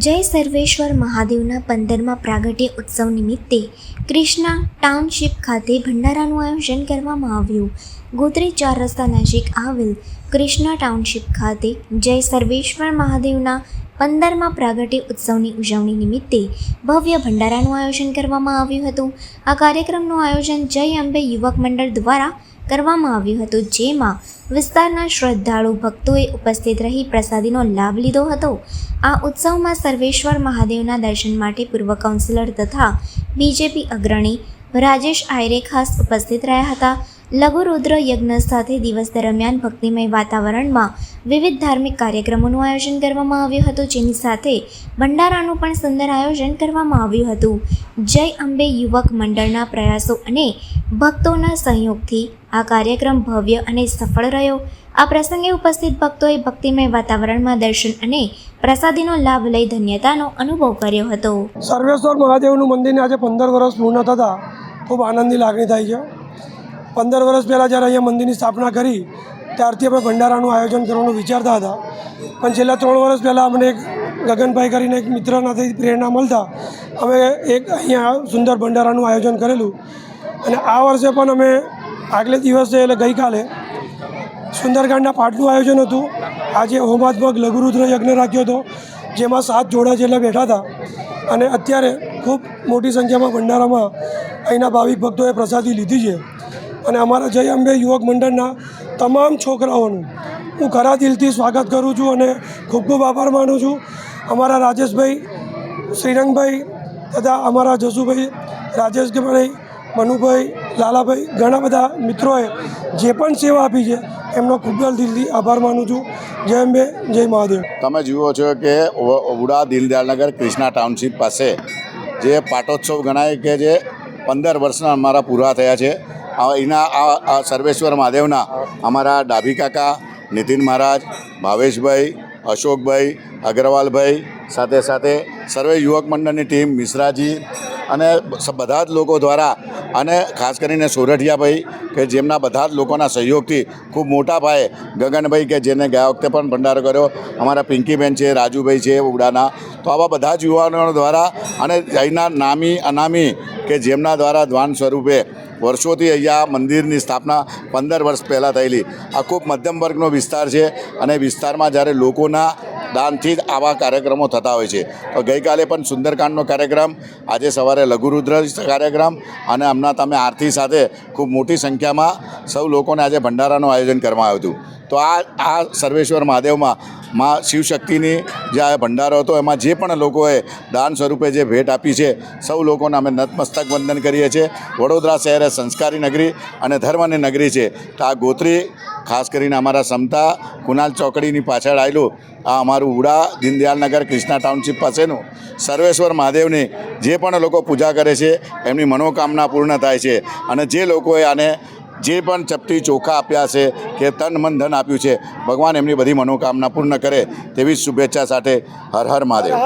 જય સર્વેશ્વર મહાદેવના પંદરમા પ્રાગટ્ય ઉત્સવ નિમિત્તે ક્રિષ્ના ટાઉનશીપ ખાતે ભંડારાનું આયોજન કરવામાં આવ્યું. ગોત્રી ચાર રસ્તા નજીક આવેલ ક્રિષ્ના ટાઉનશીપ ખાતે જય સર્વેશ્વર મહાદેવના પંદરમા પ્રાગટ્ય ઉત્સવની ઉજવણી નિમિત્તે ભવ્ય ભંડારાનું આયોજન કરવામાં આવ્યું હતું. આ કાર્યક્રમનું આયોજન જય અંબે યુવક મંડળ દ્વારા કરવામાં આવ્યું હતું, જેમાં વિસ્તારના શ્રદ્ધાળુ ભક્તોએ ઉપસ્થિત રહી પ્રસાદીનો લાભ લીધો હતો. આ ઉત્સવમાં સર્વેશ્વર મહાદેવના દર્શન માટે પૂર્વ કાઉન્સિલર તથા બીજેપી અગ્રણી રાજેશ આયરે ખાસ ઉપસ્થિત રહ્યા હતા. લઘુ રુદ્ર યજ્ઞ સાથે દિવસ દરમિયાન ભક્તિમય વાતાવરણમાં વિવિધ ધાર્મિક કાર્યક્રમોનું આયોજન કરવામાં આવ્યું હતું. જેની સાથે ભંડારાનું પણ સુંદર આયોજન કરવામાં આવ્યું હતું. જય અંબે યુવક મંડળના પ્રયાસો અને ભક્તોના સહયોગથી આ કાર્યક્રમ ભવ્ય અને સફળ રહ્યો. આ પ્રસંગે ઉપસ્થિત ભક્તોએ ભક્તિમય વાતાવરણમાં દર્શન અને પ્રસાદીનો લાભ લઈ ધન્યતાનો અનુભવ કર્યો હતો. સર્વેશ્વર મહાદેવનું મંદિરને આજે પંદર વર્ષ પૂર્ણ થતાં ખૂબ આનંદની લાગણી થાય છે. પંદર વર્ષ પહેલાં જ્યારે અહીંયા મંદિરની સ્થાપના કરી, ત્યારથી અમે ભંડારાનું આયોજન કરવાનું વિચારતા હતા. પણ છેલ્લા ત્રણ વર્ષ પહેલાં અમને એક ગગનભાઈ કરીને એક મિત્રનાથી પ્રેરણા મળતા, અમે એક અહીંયા સુંદર ભંડારાનું આયોજન કરેલું. અને આ વર્ષે પણ અમે આગલે દિવસે એટલે ગઈકાલે સુંદરકાંડના પાઠનું આયોજન હતું. આજે હોમાત્મક લઘુરુદ્ર યજ્ઞ રાખ્યો હતો, જેમાં સાત જોડા જેટલા બેઠા હતા. અને અત્યારે ખૂબ મોટી સંખ્યામાં ભંડારામાં અહીંના ભાવિક ભક્તોએ પ્રસાદી લીધી છે. અને અમારા જય અંબે યુવક મંડળના તમામ છોકરાઓનું હું ખરા દિલથી સ્વાગત કરું છું અને ખૂબ ખૂબ આભાર માનું છું. અમારા રાજેશભાઈ, શ્રીરંગભાઈ તથા અમારા જસુભાઈ, રાજેશભાઈ, મનુભાઈ, લાલાભાઈ ઘણા બધા મિત્રોએ જે પણ સેવા આપી છે, એમનો ખૂબ જ દિલથી આભાર માનું છું. જય અંબે જય મહાદેવ. તમે જુઓ છો કે ઉડા દિલદયાળનગર ક્રિષ્ના ટાઉનશીપ પાસે જે પાટોત્સવ ગણાય કે જે પંદર વર્ષના અમારા પૂરા થયા છે આ આ સર્વેશ્વર મહાદેવના અમારા ડાભી કાકા, નીતિન મહારાજ, ભાવેશભાઈ, અશોકભાઈ, અગ્રવાલભાઈ, સાથે સાથે સર્વે યુવક મંડળની ટીમ, મિશ્રાજી અને બધા જ લોકો દ્વારા અને ખાસ કરીને સોરઠિયાભાઈ કે જેમના બધા જ લોકોના સહયોગથી ખૂબ મોટા પાયે ગગનભાઈ કે જેને ગયા વખતે પણ ભંડારો કર્યો, અમારા પિંકીબેન છે, રાજુભાઈ છે, ઉડાના, તો આવા બધા જ યુવાનો દ્વારા અને અહીંના નામી, અનામી કે જેમના દ્વારા દ્વાન સ્વરૂપે વર્ષોથી અહીંયા મંદિરની સ્થાપના પંદર વર્ષ પહેલાં થયેલી. આ ખૂબ મધ્યમ વર્ગનો વિસ્તાર છે અને વિસ્તારમાં જ્યારે લોકોના દાનથી જ આવા કાર્યક્રમો થતા હોય છે. તો ગઈકાલે પણ સુંદરકાંડનો કાર્યક્રમ, આજે સવારે લઘુરુદ્ર કાર્યક્રમ અને હમણાં તમે આરતી સાથે ખૂબ મોટી સંખ્યામાં સૌ લોકોને આજે ભંડારાનું આયોજન કરવામાં આવ્યું હતું. તો આ આ સર્વેશ્વર મહાદેવમાં માં શિવશક્તિની જે આ ભંડારો હતો, એમાં જે પણ લોકોએ દાન સ્વરૂપે જે ભેટ આપી છે, સૌ લોકોને અમે નતમસ્તક વંદન કરીએ છીએ. વડોદરા શહેર એ સંસ્કારી નગરી અને ધર્મની નગરી છે. તો આ ગોત્રી, ખાસ કરીને અમારા સમતા કુનાલ ચોકડીની પાછળ આવેલું, આ અમારું ઉડા દીનદયાળનગર કૃષ્ણા ટાઉનશીપ પાસેનું સર્વેશ્વર મહાદેવની જે પણ લોકો પૂજા કરે છે, એમની મનોકામના પૂર્ણ થાય છે. અને જે લોકોએ આને જે પણ ચપટી ચોખા આપ્યા છે, કે તન મન ધન આપ્યું છે, ભગવાન એમની બધી મનોકામના પૂર્ણ કરે તેવી શુભેચ્છા સાથે હર હર મહાદેવ.